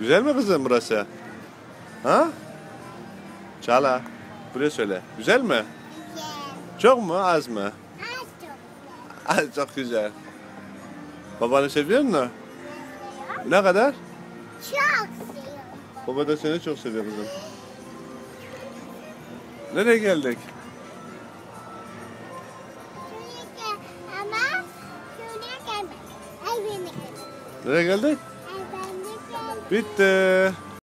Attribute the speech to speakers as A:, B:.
A: Güzel mi kızım burası? Ha? Çağla. Buraya söyle. Güzel mi?
B: Güzel.
A: Çok mu az mı?
B: Az çok güzel.
A: Az çok güzel. Babanı seviyor musun? Ne kadar?
B: Çok seviyorum.
A: Baba da seni çok seviyor kızım. Nereye geldik?
B: Şuraya gel ama şuraya gelme. Evine gel.
A: Nereye geldik? Bitte.